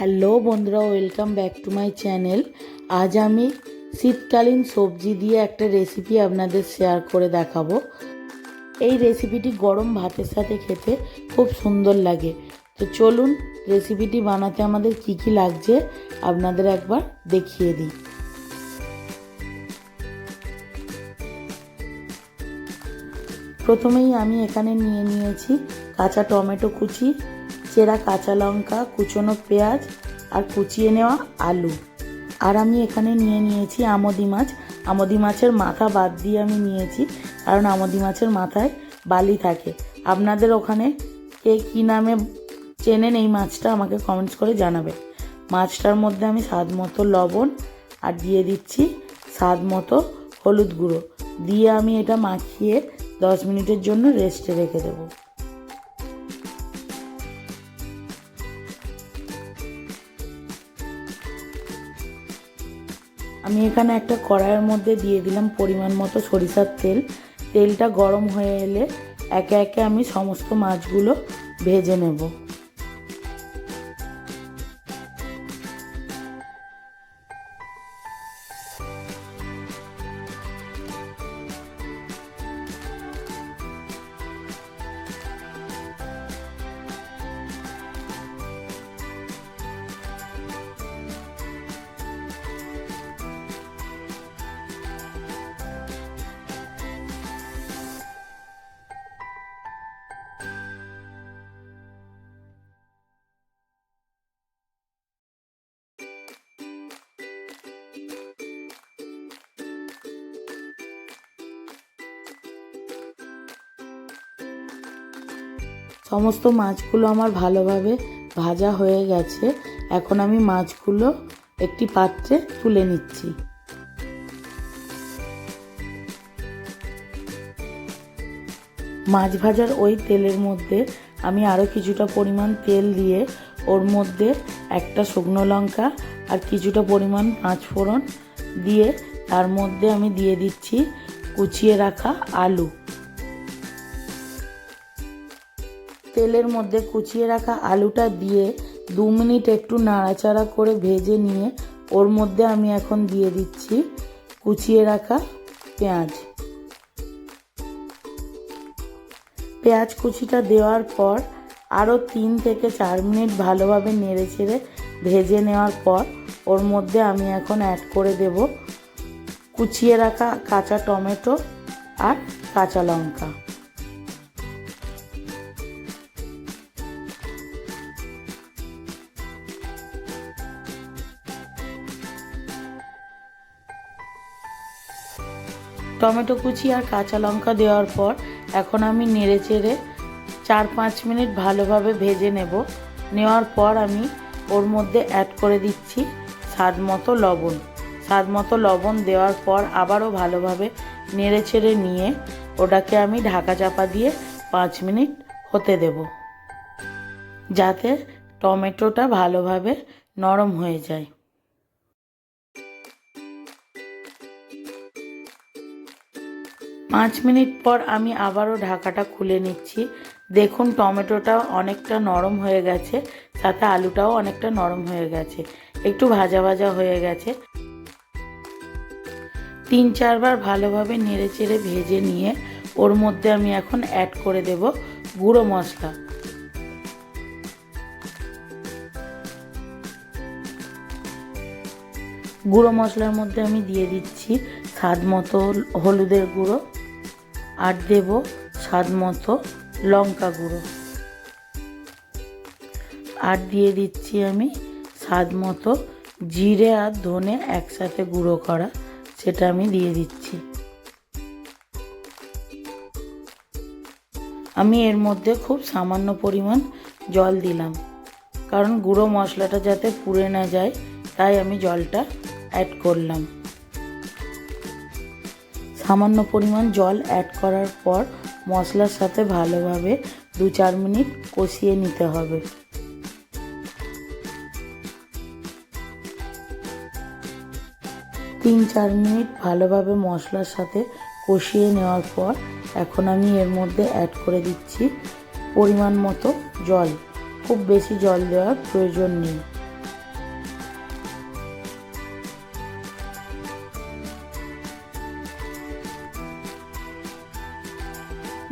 Hello বন্ধুরা, welcome back to my channel. আজ আমি শীতকালীন সবজি দিয়ে একটা রেসিপি আপনাদের শেয়ার করে দেখাবো। এই রেসিপিটি গরম ভাতের সাথে খেতে খুব সুন্দর লাগে। তো চলুন রেসিপিটি বানাতে আমাদের কি কি লাগছে আপনাদের একবার দেখিয়ে দিই। প্রথমেই আমি এখানে নিয়ে নিয়েছি কাঁচা টমেটো কুচি চেরা কাঁচা লঙ্কা, কুচনো পেঁয়াজ আর কুচিয়ে নেওয়া আলু। আর আমি এখানে নিয়ে নিয়েছি আমদি মাছ। আমদি মাছের মাথা বাদ দিয়ে আমি নিয়েছি, কারণ আমদি মাছের মাথায় বালি থাকে। আপনাদের ওখানে কে কী নামে চেনেন এই মাছটা আমাকে কমেন্টস করে জানাবে মাছটার মধ্যে আমি স্বাদ মতো লবণ আর দিয়ে দিচ্ছি স্বাদ মতো হলুদ গুঁড়ো। দিয়ে আমি এটা মাখিয়ে দশ মিনিটের জন্য রেস্টে রেখে দেবো। আমি এখানে একটা কড়াইয়ের মধ্যে দিয়ে দিলাম পরিমাণ মতো সরিষার তেল। তেলটা গরম হয়ে এলে একে একে আমি সমস্ত মাছগুলো ভেজে নেব। সমস্ত মাছগুলো আমার ভালোভাবে ভাজা হয়ে গেছে। এখন আমি মাছগুলো একটি পাত্রে তুলে নিচ্ছি। মাছ ভাজার ওই তেলের মধ্যে আমি আরও কিছুটা পরিমাণ তেল দিয়ে ওর মধ্যে একটা শুকনো লঙ্কা আর কিছুটা পরিমাণ পাঁচ ফোড়ন দিয়ে তার মধ্যে আমি দিয়ে দিচ্ছি কুচিয়ে রাখা আলু। তেলের মধ্যে কুচিয়ে রাখা আলুটা দিয়ে দু মিনিট একটু নাড়াচাড়া করে ভেজে নিয়ে ওর মধ্যে আমি এখন দিয়ে দিচ্ছি কুচিয়ে রাখা পেঁয়াজ। পেঁয়াজ কুচিটা দেওয়ার পর আরও তিন থেকে চার মিনিট ভালোভাবে নেড়ে চেড়ে ভেজে নেওয়ার পর ওর মধ্যে আমি এখন অ্যাড করে দেব কুচিয়ে রাখা কাঁচা টমেটো আর কাঁচা লঙ্কা। টমেটো কুচি আর কাঁচা লঙ্কা দেওয়ার পর এখন আমি নেড়ে চেড়ে চার পাঁচ মিনিট ভালোভাবে ভেজে নেব। নেওয়ার পর আমি ওর মধ্যে অ্যাড করে দিচ্ছি স্বাদ মতো লবণ। স্বাদ মতো লবণ দেওয়ার পর আবারও ভালোভাবে নেড়ে চেড়ে নিয়ে ওটাকে আমি ঢাকা চাপা দিয়ে পাঁচ মিনিট হতে দেব। যাতে টমেটোটা ভালোভাবে নরম হয়ে যায়। পাঁচ মিনিট পর আমি আবারও ঢাকাটা খুলে নিচ্ছি। দেখুন, টমেটোটা অনেকটা নরম হয়ে গেছে, সাথে আলুটাও অনেকটা নরম হয়ে গেছে, একটু ভাজা ভাজা হয়ে গেছে। তিন চারবার ভালোভাবে নেড়ে চেড়ে ভেজে নিয়ে ওর মধ্যে আমি এখন অ্যাড করে দেব গুঁড়ো মশলা। গুঁড়ো মশলার মধ্যে আমি দিয়ে দিচ্ছি স্বাদ মতো হলুদের গুঁড়ো। আর দেব স্বাদ মতো লঙ্কা গুঁড়ো। আর দিয়ে দিচ্ছি আমি স্বাদ মতো জিরে আর ধনে একসাথে গুঁড়ো করা, সেটা আমি দিয়ে দিচ্ছি। আমি এর মধ্যে খুব সামান্য পরিমাণ জল দিলাম, কারণ গুঁড়ো মশলাটা যাতে পুড়ে না যায়, তাই আমি জলটা অ্যাড করলাম। সামান্য পরিমাণ জল অ্যাড করার পর মশলার সাথে ভালোভাবে দু চার মিনিট কষিয়ে নিতে হবে। তিন চার মিনিট ভালোভাবে মশলার সাথে কষিয়ে নেওয়ার পর এখন আমি এর মধ্যে অ্যাড করে দিচ্ছি পরিমাণ মতো জল। খুব বেশি জল দেওয়ার প্রয়োজন নেই।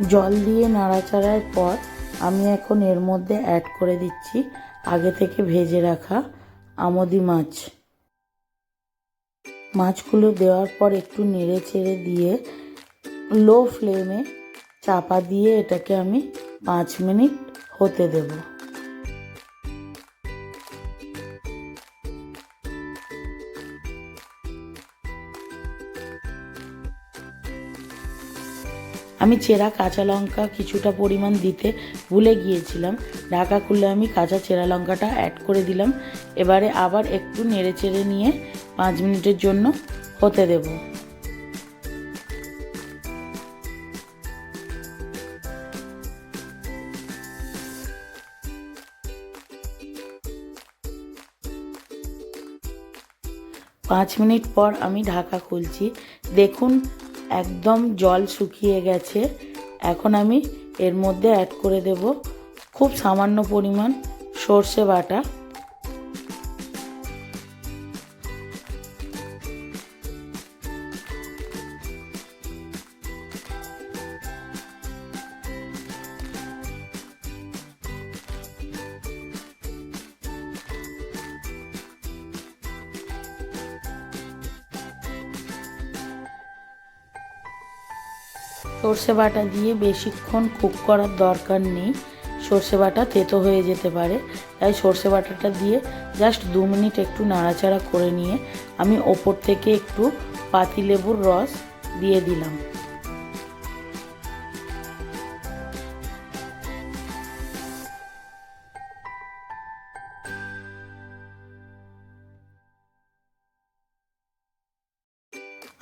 জল দিয়ে নাড়াচাড়ার পর আমি এখন এর মধ্যে অ্যাড করে দিচ্ছি আগে থেকে ভেজে রাখা আমদি মাছ। মাছগুলো দেওয়ার পর একটু নেড়ে চেড়ে দিয়ে লো ফ্লেমে চাপা দিয়ে এটাকে আমি পাঁচ মিনিট হতে দেব। আমি চেরা কাঁচা লঙ্কা কিছুটা পরিমাণ দিতে ভুলে গিয়েছিলাম। ঢাকা খুলে আমি কাঁচা চেরা লঙ্কাটা অ্যাড করে দিলাম। এবারে আবার একটু নেড়ে চেড়ে নিয়ে পাঁচ মিনিটের জন্য হতে দেবো। পাঁচ মিনিট পর আমি ঢাকা খুলছি। দেখুন একদম জল শুকিয়ে গেছে। এখন আমি এর মধ্যে অ্যাড করে দেব খুব সামান্য পরিমাণ সর্ষে বাটা। সর্ষে বাটা দিয়ে বেশিক্ষণ কুক করার দরকার নেই। সর্ষে বাটা তেতো হয়ে যেতে পারে। তাই সর্ষে বাটাটা দিয়ে জাস্ট দু মিনিট একটু নাড়াচাড়া করে নিয়ে আমি ওপর থেকে একটু পাতিলেবুর রস দিয়ে দিলাম।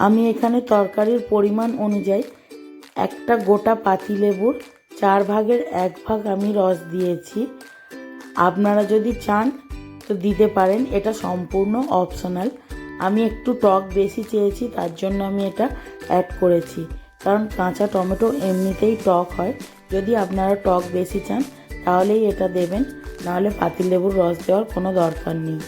আমি এখানে তরকারির পরিমাণ অনুযায়ী একটা গোটা পাতিলেবুর চার ভাগের এক ভাগ আমি রস দিয়েছি। আপনারা যদি চান তো দিতে পারেন, এটা সম্পূর্ণ অপশনাল আমি একটু টক বেশি চেয়েছি, তার জন্য আমি এটা অ্যাড করেছি। কারণ কাঁচা টমেটো এমনিতেই টক হয়। যদি আপনারা টক বেশি চান, তাহলেই এটা দেবেন। নাহলে পাতিলেবুর রস দেওয়ার কোনো দরকার নেই।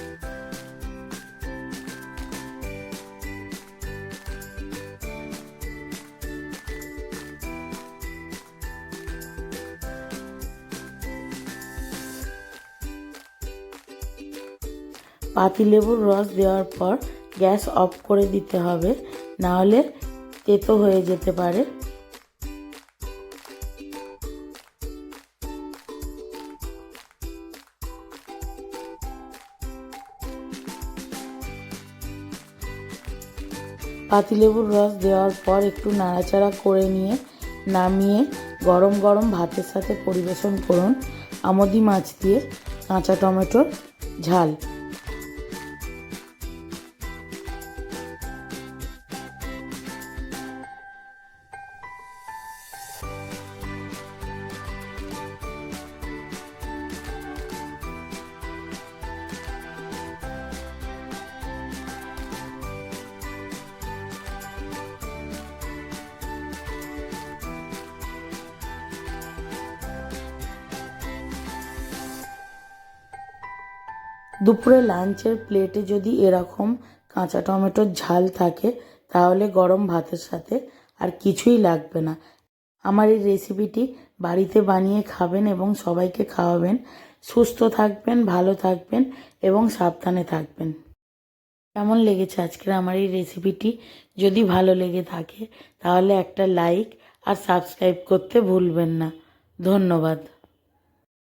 পাতিলেবুর রস দেওয়ার পর গ্যাস অফ করে দিতে হবে, নাহলে তেতো হয়ে যেতে পারে। পাতিলেবুর রস দেওয়ার পর একটু নাড়াচাড়া করে নিয়ে নামিয়ে গরম গরম ভাতের সাথে পরিবেশন করুন। আমদি মাছ দিয়ে কাঁচা টমেটোর ঝাল। দুপুরে লাঞ্চের প্লেটে যদি এরকম কাঁচা টমেটোর ঝাল থাকে, তাহলে গরম ভাতের সাথে আর কিছুই লাগবে না। আমার এই রেসিপিটি বাড়িতে বানিয়ে খাবেন এবং সবাইকে খাওয়াবেন। সুস্থ থাকবেন, ভালো থাকবেন এবং সাবধানে থাকবেন। কেমন লেগেছে আজকের আমার এই রেসিপিটি? যদি ভালো লেগে থাকে, তাহলে একটা লাইক আর সাবস্ক্রাইব করতে ভুলবেন না। ধন্যবাদ।